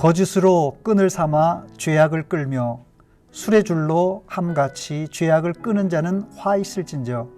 거짓으로 끈을 삼아 죄악을 끌며 술의 줄로 함같이 죄악을 끄는 자는 화 있을진저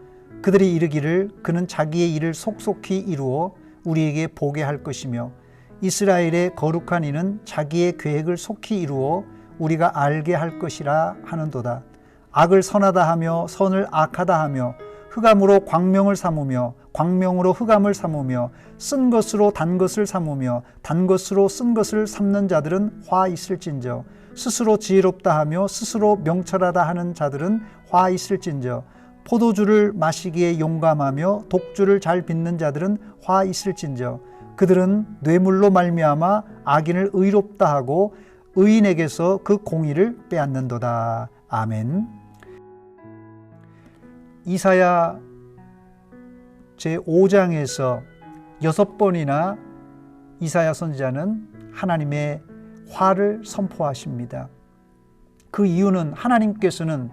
그들이 이르기를 그는 자기의 일을 속속히 이루어 우리에게 보게 할 것이며 이스라엘의 거룩한 이는 자기의 계획을 속히 이루어 우리가 알게 할 것이라 하는도다. 악을 선하다 하며 선을 악하다 하며 흑암으로 광명을 삼으며 광명으로 흑암을 삼으며 쓴 것으로 단 것을 삼으며 단 것으로 쓴 것을 삼는 자들은 화 있을진저 스스로 지혜롭다 하며 스스로 명철하다 하는 자들은 화 있을진저 포도주를 마시기에 용감하며 독주를 잘 빚는 자들은 화 있을진저 그들은 뇌물로 말미암아 악인을 의롭다 하고 의인에게서 그 공의를 빼앗는도다 아멘. 이사야 제 5장에서 여섯 번이나 이사야 선지자는 하나님의 화를 선포하십니다. 그 이유는 하나님께서는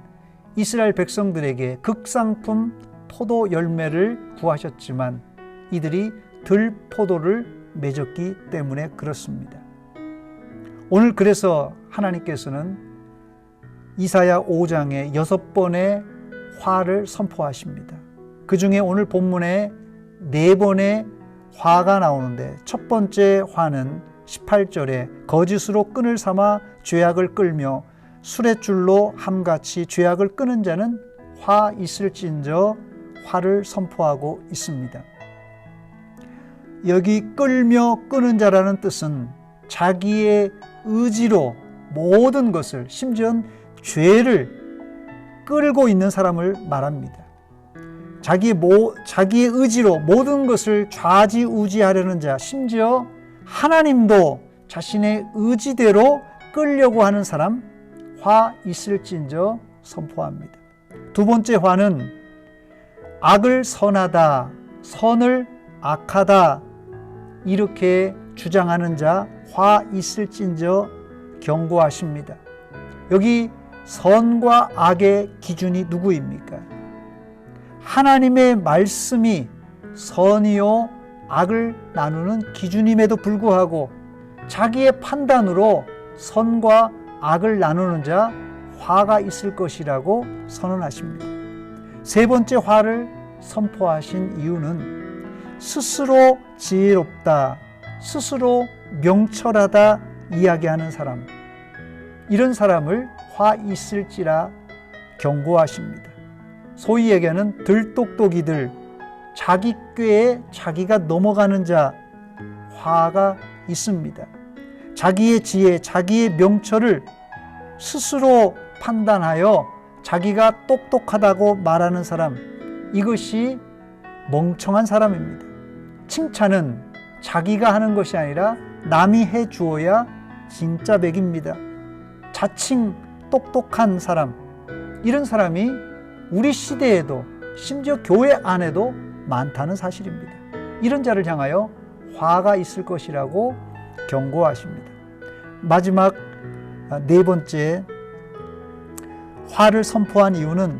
이스라엘 백성들에게 극상품 포도 열매를 구하셨지만 이들이 들 포도를 맺었기 때문에 그렇습니다. 오늘 그래서 하나님께서는 이사야 5장에 여섯 번의 화를 선포하십니다. 그 중에 오늘 본문에 네 번의 화가 나오는데 첫 번째 화는 18절에 거짓으로 끈을 삼아 죄악을 끌며 술의 줄로 함같이 죄악을 끄는 자는 화 있을진저 화를 선포하고 있습니다. 여기 끌며 끄는 자라는 뜻은 자기의 의지로 모든 것을 심지어 죄를 끌고 있는 사람을 말합니다. 자기 모, 자기의 의지로 모든 것을 좌지우지하려는 자, 심지어 하나님도 자신의 의지대로 끌려고 하는 사람, 화 있을진저 선포합니다. 두 번째 화는 악을 선하다, 선을 악하다, 이렇게 주장하는 자, 화 있을진저 경고하십니다. 여기 선과 악의 기준이 누구입니까? 하나님의 말씀이 선이요 악을 나누는 기준임에도 불구하고 자기의 판단으로 선과 악을 나누는 자 화가 있을 것이라고 선언하십니다. 세 번째 화를 선포하신 이유는 스스로 지혜롭다, 스스로 명철하다 이야기하는 사람, 이런 사람을 화 있을지라 경고하십니다. 소위 얘기하는 들똑똑이들, 자기 꾀에 자기가 넘어가는 자, 화가 있습니다. 자기의 지혜, 자기의 명철을 스스로 판단하여 자기가 똑똑하다고 말하는 사람, 이것이 멍청한 사람입니다. 칭찬은 자기가 하는 것이 아니라 남이 해 주어야 진짜 백입니다. 자칭 똑똑한 사람, 이런 사람이 우리 시대에도 심지어 교회 안에도 많다는 사실입니다. 이런 자를 향하여 화가 있을 것이라고 경고하십니다. 마지막 네 번째 화를 선포한 이유는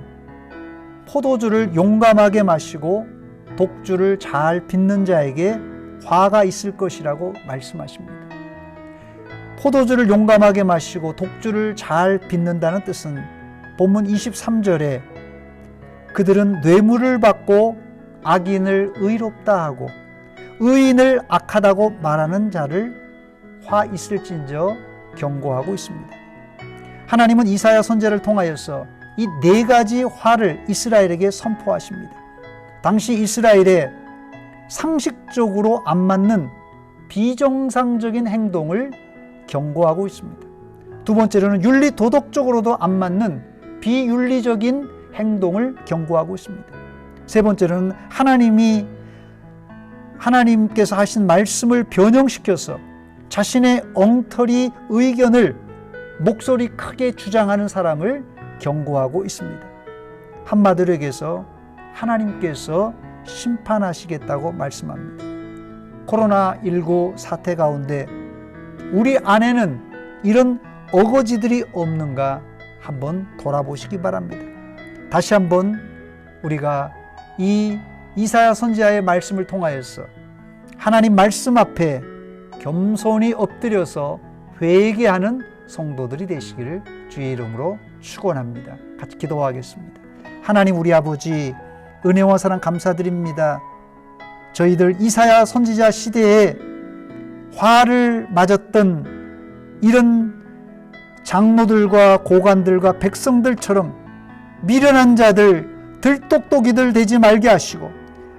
포도주를 용감하게 마시고 독주를 잘 빚는 자에게 화가 있을 것이라고 말씀하십니다. 포도주를 용감하게 마시고 독주를 잘 빚는다는 뜻은 본문 23절에 그들은 뇌물을 받고 악인을 의롭다 하고 의인을 악하다고 말하는 자를 화 있을진저 경고하고 있습니다. 하나님은 이사야 선제를 통하여서 이 네 가지 화를 이스라엘에게 선포하십니다. 당시 이스라엘에 상식적으로 안 맞는 비정상적인 행동을 경고하고 있습니다. 두 번째로는 윤리 도덕적으로도 안 맞는 비윤리적인 행동을 경고하고 있습니다. 세 번째로는 하나님이 하나님께서 하신 말씀을 변형시켜서 자신의 엉터리 의견을 목소리 크게 주장하는 사람을 경고하고 있습니다. 한마디로 얘기해서 하나님께서 심판하시겠다고 말씀합니다. 코로나19 사태 가운데 우리 안에는 이런 어거지들이 없는가 한번 돌아보시기 바랍니다. 다시 한번 우리가 이 이사야 선지자의 말씀을 통하여서 하나님 말씀 앞에 겸손히 엎드려서 회개하는 성도들이 되시기를 주의 이름으로 축원합니다. 같이 기도하겠습니다. 하나님 우리 아버지 은혜와 사랑 감사드립니다. 저희들 이사야 선지자 시대에 화를 맞았던 이런 장로들과 고관들과 백성들처럼 미련한 자들, 들똑똑이들 되지 말게 하시고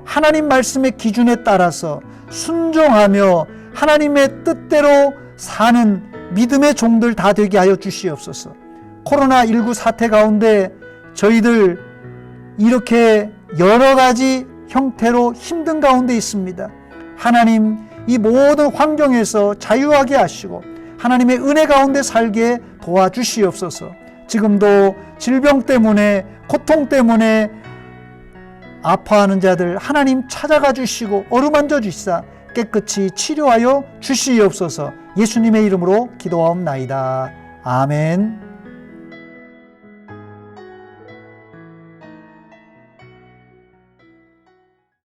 하나님 말씀의 기준에 따라서 순종하며 하나님의 뜻대로 사는 믿음의 종들 다 되게 하여 주시옵소서. 코로나19 사태 가운데 저희들 이렇게 여러 가지 형태로 힘든 가운데 있습니다. 하나님 이 모든 환경에서 자유하게 하시고 하나님의 은혜 가운데 살게 도와주시옵소서. 지금도 질병 때문에 고통 때문에 아파하는 자들 하나님 찾아가 주시고 어루만져 주시사 깨끗이 치료하여 주시옵소서. 예수님의 이름으로 기도하옵나이다. 아멘.